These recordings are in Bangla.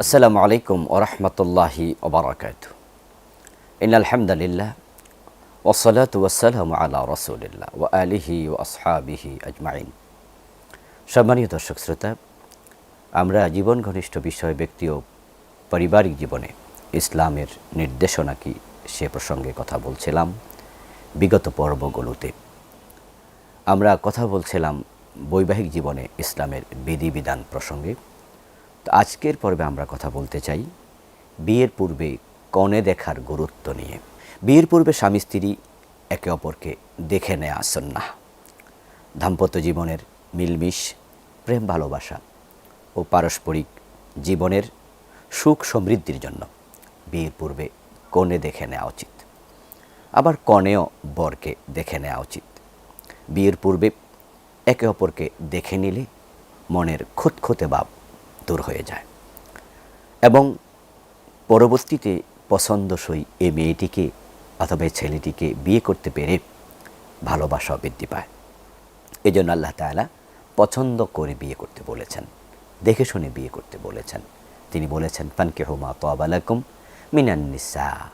আসসালামু আলাইকুম ওরহমতুল্লাহি ওবরাকাত ইন আলহামদুলিল্লাহ ওসলাত ওয়াসালাম আলা রসুলিল্লাহ ও আলিহি ও আসহাবিহি আজমাইন। সম্মানীয় দর্শক শ্রোতা, আমরা জীবন ঘনিষ্ঠ বিষয় ব্যক্তি ও পারিবারিক জীবনে ইসলামের নির্দেশনা কি সে প্রসঙ্গে কথা বলছিলাম বিগত পর্বগুলোতে। আমরা কথা বলছিলাম বৈবাহিক জীবনে ইসলামের বিধিবিধান প্রসঙ্গে। তো আজকের পর্বে আমরা কথা বলতে চাই বিয়ের পূর্বে কনে দেখার গুরুত্ব নিয়ে। বিয়ের পূর্বে স্বামী স্ত্রী একে অপরকে দেখে নেয়া না দাম্পত্য জীবনের মিলমিশ, প্রেম ভালোবাসা ও পারস্পরিক জীবনের সুখ সমৃদ্ধির জন্য বিয়ের পূর্বে কনে দেখে নেওয়া উচিত। আবার কনেও বরকে দেখে নেওয়া উচিত। বিয়ের পূর্বে একে অপরকে দেখে নিলে মনের খুঁতখুঁতে ভাব দূর হয়ে যায়। এবং পরবর্তীতে পছন্দসই এই মেয়েটিকে অথবা ছেলেটিকে বিয়ে করতে পেরে ভালোবাসা বৃদ্ধি পায়। এই জন্য আল্লাহ তালা পছন্দ করে বিয়ে করতে বলেছেন। দেখে শুনে বিয়ে করতে বলেছেন। তিনি বলেছেন পানকে হোমা তোয়াবালাকুম মিনান্নিসা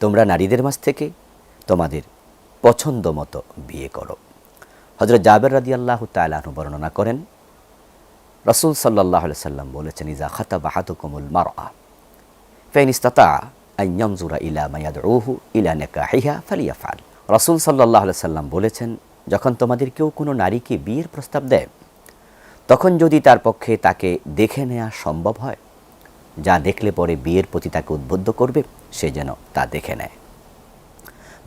তোমরা নারীদের মাঝ থেকে তোমাদের পছন্দ মতো বিয়ে করো। হজরত জাবের রাদি আল্লাহ তালাহু বর্ণনা করেন রসুল সাল্লাহ সাল্লাম বলেছেন ইজা খাতা বাহাতুকুমুল মার আ ইলা মায়াদ রুহু ইলা নেকাহিহা ফালিয়া ফাল রসুল সাল্লাহ সাল্লাম বলেছেন, যখন তোমাদের কেউ কোনো নারীকে বিয়ের প্রস্তাব দেয়, তখন যদি তার পক্ষে তাকে দেখে নেওয়া সম্ভব হয়, যা দেখলে পরে বিয়ের প্রতি তাকে উদ্বুদ্ধ করবে, সে যেন তা দেখে নেয়।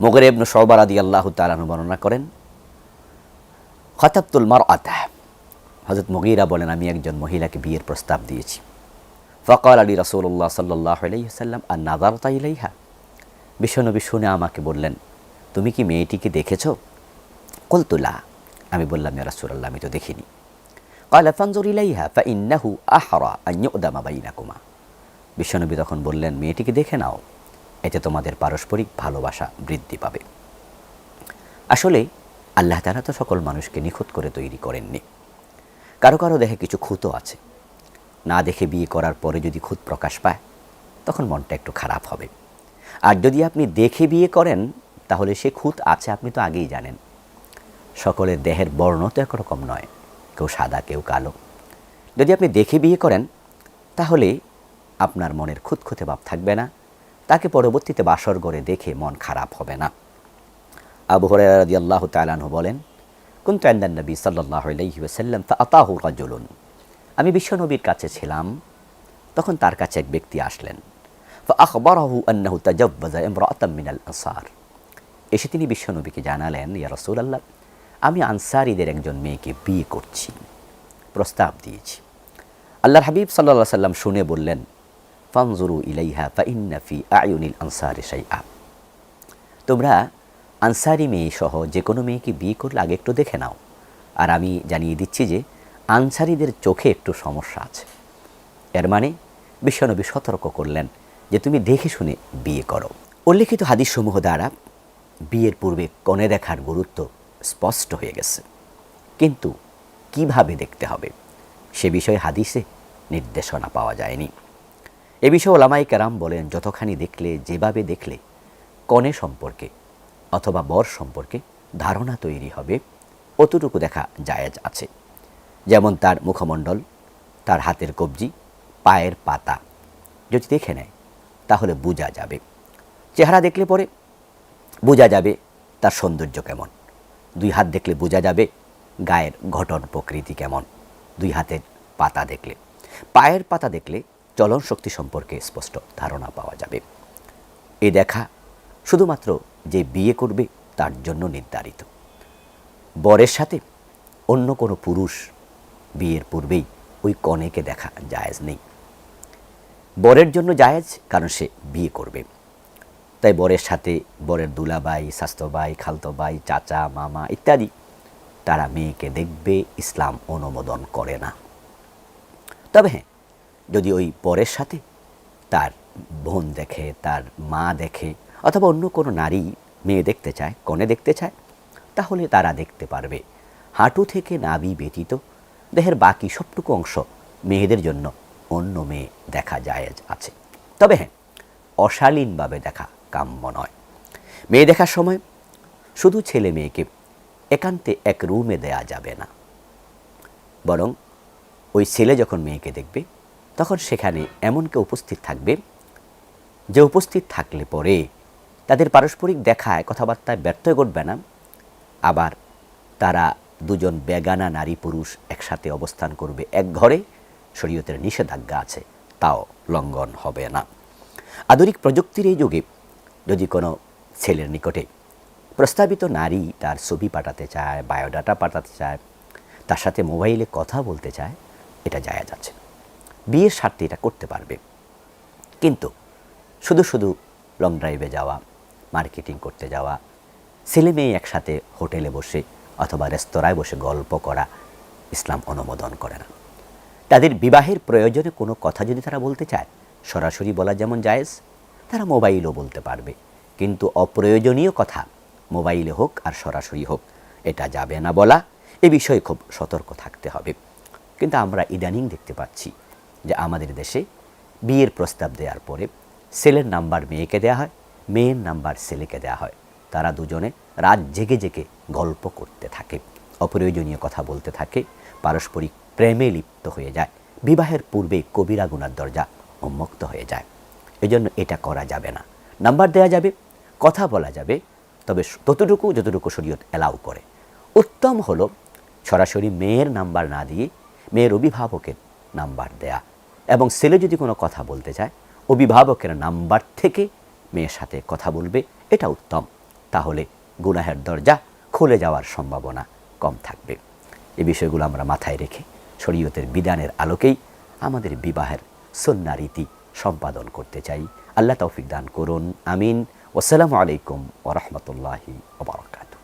মোগরেবন সবার আদি আল্লাহ তালানু বর্ণনা করেন, খতাবতুল মার আতা হজরত মগিরা বলেন, আমি একজন মহিলাকে বিয়ের প্রস্তাব দিয়েছি। ফকর আলী রসৌল্লা সাল্লাহ আলাইসাল্লাম আর নাদার তাইলাইহা বিশ্বনবী শুনে আমাকে বললেন, তুমি কি মেয়েটিকে দেখেছ? কলতুলা আমি বললাম রাসুলাল্লাহ, আমি তো দেখিনি। কয়লা ফানজুর ইলাইহা ফা ইন্নাহু আহরা আইয়ুদামা বাইনাকুমা। বিশ্বনবী তখন বললেন, মেয়েটিকে দেখে নাও, এতে তোমাদের পারস্পরিক ভালোবাসা বৃদ্ধি পাবে। আসলে, আল্লাহ তাআলা তো সকল মানুষকে নিখুঁত করে তৈরি করেননি। কারও কারও দেখে কিছু খুঁতো আছে। না দেখে বিয়ে করার পরে যদি খুঁত প্রকাশ পায়, তখন মনটা একটু খারাপ হবে। আর যদি আপনি দেখে বিয়ে করেন, তাহলে সে খুঁত আছে আপনি তো আগেই জানেন। সকলের দেহের বর্ণ তো একরকম নয়, কেউ সাদা, কেউ কালো। যদি আপনি দেখে বিয়ে করেন, তাহলে আপনার মনের খুঁতখুঁতে ভাব থাকবে না, তাকে পরবর্তীতে বাসর গড়ে দেখে মন খারাপ হবে না। আবু হরাদি আল্লাহ তালানহু বলেন কুন্তু আন্দান নবী সাল্লাহ আলহি ওসাল্লাম তা আতাহু রাজুলুন। আমি বিশ্বনবীর কাছে ছিলাম, তখন তার কাছে এক ব্যক্তি আসলেন। আখবরাহু আন্নাহু তাজাব্বাজা ইমরাতাম মিনাল আনসার। এসে তিনি বিশ্বনবীকে জানালেন, ইয়া রাসূলুল্লাহ, আমি আনসারীদের একজন মেয়েকে বিয়ে করছি, প্রস্তাব দিয়েছি। আল্লাহর হাবিব সাল্লাল্লাহু সাল্লাম শুনে বললেন, ফানজুরু ইলাইহা ফা ইন্না ফি আয়ুনিল আনসারি শাইআ। তোমরা আনসারি মেয়ে সহ যে কোনো মেয়েকে বিয়ে করলে আগে একটু দেখে নাও। আর আমি জানিয়ে দিচ্ছি যে, আনসারিদের চোখে একটু সমস্যা আছে। এর মানে বিশ্বনবী সতর্ক করলেন যে, তুমি দেখে শুনে বিয়ে করো। উল্লেখিত হাদিসসমূহ দ্বারা বিয়ের পূর্বে কনে দেখার গুরুত্ব স্পষ্ট হয়ে গেছে। কিন্তু কীভাবে দেখতে হবে? সে বিষয়ে হাদিসে নির্দেশনা পাওয়া যায়নি। এ বিষয়ে ওলামাই কেরাম বলেন, যতখানি দেখলে, যেভাবে দেখলে কনে সম্পর্কে অথবা বর সম্পর্কে ধারণা তৈরি হবে, অতটুকু দেখা জায়েজ আছে। যেমন তার মুখমণ্ডল, তার হাতের কবজি, পায়ের পাতা। যদি দেখে নেয়, তাহলে বোঝা যাবে। চেহারা দেখলে পরে বোঝা যাবে তার সৌন্দর্য কেমন। দুই হাত দেখলে বোঝা যাবে গায়ের গঠন প্রকৃতি কেমন। দুই হাতের পাতা দেখলে। পায়ের পাতা দেখলে চলন শক্তি সম্পর্কে স্পষ্ট ধারণা পাওয়া যাবে। এ দেখা শুধুমাত্র যে বিয়ে করবে তার জন্য নির্ধারিত। বরের সাথে অন্য কোনো পুরুষ বিয়ের পূর্বেই ওই কনেকে দেখা জায়েজ নেই। বরের জন্য জায়েজ, কারণ সে বিয়ে করবে। তাই বরের সাথে বরের দুলাবাই স্বাস্থ্যবাই খালতোবাই চাচা, মামা ইত্যাদি তারা মেয়েকে দেখবে, ইসলাম অনুমোদন করে না। তবে হ্যাঁ যদি ওই বরের সাথে তার বোন দেখে, তার মা দেখে অথবা অন্য কোনো নারী মেয়ে দেখতে চায়, কনে দেখতে চায়, তাহলে তারা দেখতে পারবে। হাঁটু থেকে নাবি ব্যতীত দেহের বাকি সবটুকু অংশ মেয়েদের জন্য অন্য মেয়ে দেখা যায় আছে। তবে হ্যাঁ অশালীনভাবে দেখা কাম্য নয়। মেয়ে দেখার সময় শুধু ছেলে মেয়েকে একান্তে এক রুমে দেয়া যাবে না। বরং ওই ছেলে যখন মেয়েকে দেখবে, তখন সেখানে এমন কেউ উপস্থিত থাকবে যে উপস্থিত থাকলে পরে তাদের পারস্পরিক দেখায়, কথাবার্তায় ব্যর্থ ঘটবে না। আবার তারা দুজন বেগানা নারী পুরুষ একসাথে অবস্থান করবে এক ঘরে, শরীয়তের নিষেধাজ্ঞা আছে, তাও লঙ্ঘন হবে না। আধুনিক প্রযুক্তির এই যুগে যদি কোনো ছেলের নিকটে প্রস্তাবিত নারী তার ছবি পাঠাতে চায়, বায়োডাটা পাঠাতে চায়, তার সাথে মোবাইলে কথা বলতে চায়, এটা জায়া যাচ্ছে বিয়ের স্বার্থে এটা করতে পারবে। কিন্তু শুধু শুধু লং ড্রাইভে যাওয়া মার্কেটিং করতে যাওয়া, ছেলে মেয়ে একসাথে হোটেলে বসে অথবা রেস্তোরাঁয় বসে গল্প করা, ইসলাম অনুমোদন করে। না তাদের বিবাহের প্রয়োজনে কোনো কথা যদি তারা বলতে চায়, সরাসরি বলা যেমন জায়েজ, তারা মোবাইলও বলতে পারবে। কিন্তু অপ্রয়োজনীয় কথা মোবাইলে হোক আর সরাসরি হোক, এটা যাবে না বলা, এ বিষয়ে খুব সতর্ক থাকতে হবে। কিন্তু আমরা ইদানিং দেখতে পাচ্ছি যে আমাদের দেশে বিয়ের প্রস্তাব দেওয়ার পরে ছেলের নাম্বার মেয়েকে দেওয়া হয় মেয়ের নাম্বার ছেলেকে দেওয়া হয়। তারা দুজনে রাত জেগে জেগে গল্প করতে থাকে, অপ্রয়োজনীয় কথা বলতে থাকে, পারস্পরিক প্রেমে লিপ্ত হয়ে যায়, বিবাহের পূর্বে কবিরা গুনার দরজা উন্মুক্ত হয়ে যায়। এজন্য এটা করা যাবে না। নাম্বার দেওয়া যাবে, কথা বলা যাবে, তবে ততটুকু যতটুকু শরীয়ত এলাও করে। উত্তম হলো সরাসরি মেয়ের নাম্বার না দিয়ে মেয়ের অভিভাবকের নাম্বার দেয়া। এবং ছেলে যদি কোনো কথা বলতে চায়, অভিভাবকের নাম্বার থেকে মেয়ের সাথে কথা বলবে, এটা উত্তম। তাহলে গুনাহের দরজা খুলে যাওয়ার সম্ভাবনা কম থাকবে। এই বিষয়গুলো আমরা মাথায় রেখে শরীয়তের বিধানের আলোকেই আমাদের বিবাহের সন্না রীতি সম্পাদন করতে চাই। আল্লাহ তৌফিক দান করুন। আমিন। ওসালামু আলাইকুম ওরহমতুল্লাহি ওবরাকাতু